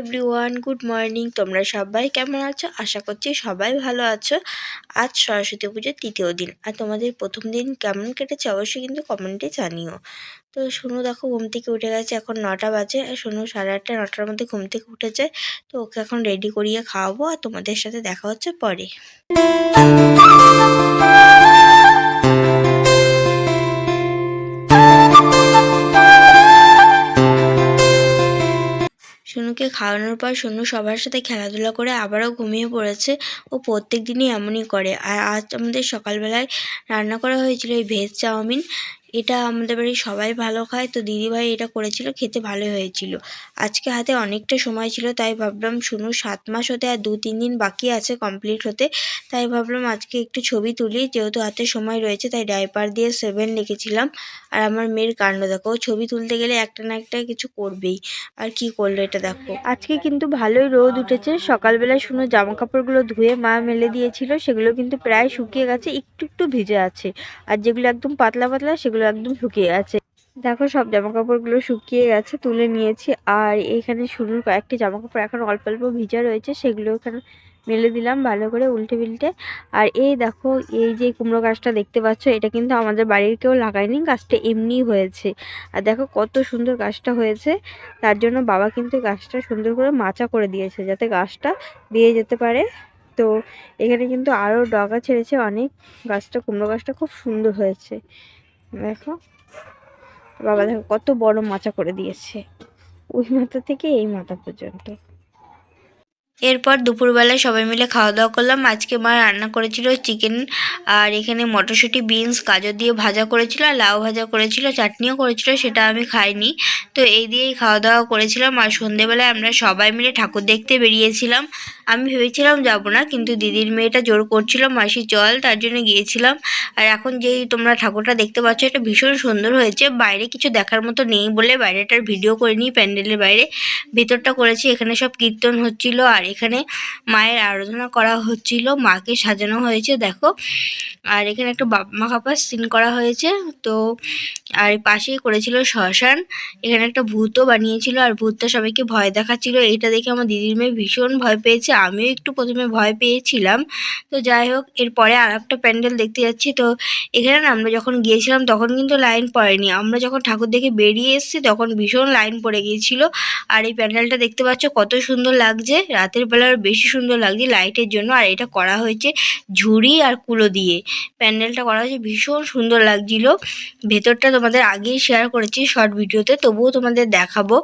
Everyone good morning তোমরা সবাই কেমন আছো? আশা করছি সবাই ভালো আছো। আজ সরস্বতী পুজোর তৃতীয় দিন। আর তোমাদের প্রথম দিন কেমন কেটেছে অবশ্যই কিন্তু কমেন্টে জানিও। তো শুনু দেখো ঘুম থেকে উঠে গেছে, এখন নটা বাজে। আর শুনু সাড়ে আটটা, নটার মধ্যে ঘুম থেকে উঠেছে। তো ওকে এখন রেডি করিয়ে খাওয়াবো, আর তোমাদের সাথে দেখা হচ্ছে পরে। সোনুকে খাওয়ানোর পর সোনু সবার সাথে খেলাধুলা করে আবারও ঘুমিয়ে পড়েছে ও প্রত্যেক দিনই এমনই করে। আর আজ আমাদের সকালবেলায় রান্না করা হয়েছিল এই ভেজ চাউমিন। এটা আমাদের বাড়ির সবাই ভালো খায়। তো দিদিভাই এটা করেছিল, খেতে ভালো হয়েছিল। আজকে হাতে অনেকটা সময় ছিল, তাই ভাবলাম শুনু সাত মাস হতে আর দু তিন দিন বাকি আছে কমপ্লিট হতে। তাই ভাবলাম আজকে একটু ছবি তুলি, যেহেতু হাতে সময় রয়েছে, তাই ডাইপার দিয়ে সেভেন লিখেছিলাম। আর আমার মেয়ের কাণ্ড দেখো ছবি তুলতে গেলে একটা না একটা কিছু করবেই। আর কি করল এটা দেখো। আজকে কিন্তু ভালোই রোদ উঠেছে। সকালবেলা শুনো জামা কাপড়গুলো ধুয়ে মা মেলে দিয়েছিল, সেগুলো কিন্তু প্রায় শুকিয়ে গেছে, একটু একটু ভিজে আছে। আর যেগুলো একদম পাতলা পাতলা, সেগুলো একদম শুকিয়ে গেছে। দেখো সব জামা কাপড়গুলো শুকিয়ে গেছে, তুলে নিয়েছি। আর এখানে শুরুর কয়েকটি জামা কাপড় এখন অল্প অল্প ভিজা রয়েছে, সেগুলো এখানে মেলে দিলাম ভালো করে উল্টে বিল্টে আর এই দেখো, এই যে কুমড়ো গাছটা দেখতে পাচ্ছ, এটা কিন্তু আমাদের বাড়ির কেউ লাগায়নি, গাছটা এমনি হয়েছে। আর দেখো কত সুন্দর গাছটা হয়েছে, তার জন্য বাবা কিন্তু গাছটা সুন্দর করে মাচা করে দিয়েছে, যাতে গাছটা দিয়ে যেতে পারে। তো এখানে কিন্তু আরও ডগা ছেড়েছে অনেক, গাছটা, কুমড়ো গাছটা খুব সুন্দর হয়েছে। দেখো। বাবা দেখো কত বড় মাচা করে দিয়েছে। ওই মাথা থেকে এই মাথা পর্যন্ত। এরপর দুপুরবেলায় সবাই মিলে খাওয়া দাওয়া করলাম। আজকে মা রান্না করেছিল চিকেন, আর এখানে মটরশুঁটি, বিনস, গাজর দিয়ে ভাজা করেছিল, আর লাউ ভাজা করেছিল, চাটনিও করেছিল, সেটা আমি খাইনি। তো এই দিয়েই খাওয়া দাওয়া করেছিলাম, আর সন্ধেবেলায় আমরা সবাই মিলে ঠাকুর দেখতে বেরিয়েছিলাম। আমি ভেবেছিলাম যাব না, কিন্তু দিদির মেয়েটা জোর করছিল, মাসি চল, তার জন্য গিয়েছিলাম। আর এখন যেই তোমরা ঠাকুরটা দেখতে পাচ্ছ, এটা ভীষণ সুন্দর হয়েছে। বাইরে কিছু দেখার মতো নেই বলে বাইরেটার ভিডিও করিনি, প্যান্ডেলের বাইরে। ভেতরটা করেছি, এখানে সব কীর্তন হচ্ছিল, আর এখানে মায়ের আরাধনা করা হচ্ছিল, মাকে সাজানো হয়েছে, দেখো। আর এখানে একটা বাপমা খাপার সিন করা হয়েছে, তো আর পাশেই করেছিল শ্মশান। এখানে একটা ভূতও বানিয়েছিল, আর ভূতটা সবাইকে ভয় দেখাচ্ছিল। এটা দেখে আমার দিদির মেয়ে ভীষণ ভয় পেয়েছে, আমিও একটু প্রথমে ভয় পেয়েছিলাম। তো যাই হোক, এরপরে আর একটা প্যান্ডেল দেখতে যাচ্ছি। তো এখানে না, আমরা যখন গিয়েছিলাম, তখন কিন্তু লাইন পড়েনি। আমরা যখন ঠাকুর দেখে বেরিয়ে এসেছি, তখন ভীষণ লাইন পড়ে গিয়েছিল। আর এই প্যান্ডেলটা দেখতে পাচ্ছ কত সুন্দর লাগছে রাতের বেলা বেশি সুন্দর লাগছে লাইটের জন্য। আর এটা করা হয়েছে ঝুড়ি আর কুলো দিয়ে। প্যান্ডেলটা করা হয়েছে, ভীষণ সুন্দর লাগছিল। ভেতরটা তোমাদের আগেই শেয়ার করেছি শর্ট ভিডিওতে তবুও তোমাদের দেখাবো।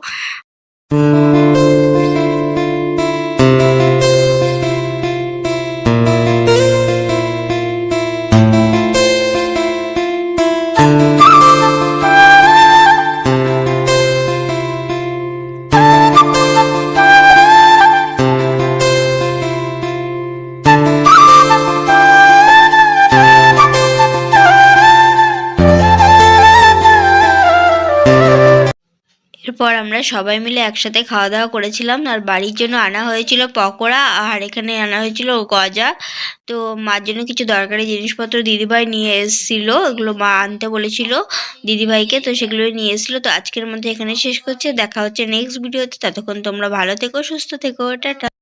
এরপর আমরা সবাই মিলে একসাথে খাওয়া দাওয়া করেছিলাম আর বাড়ির জন্য আনা হয়েছিল পকোড়া আর এখানে আনা হয়েছিল গজা। তো মার জন্য কিছু দরকারি জিনিসপত্র দিদিভাই নিয়ে এসেছিল এগুলো মা আনতে বলেছিল দিদিভাইকে, তো সেগুলো নিয়ে এসেছিল। তো আজকের মধ্যে এখানে শেষ করছে। দেখা হচ্ছে নেক্সট ভিডিওতে ততক্ষণ তোমরা ভালো থেকো, সুস্থ থেকো। টাটা।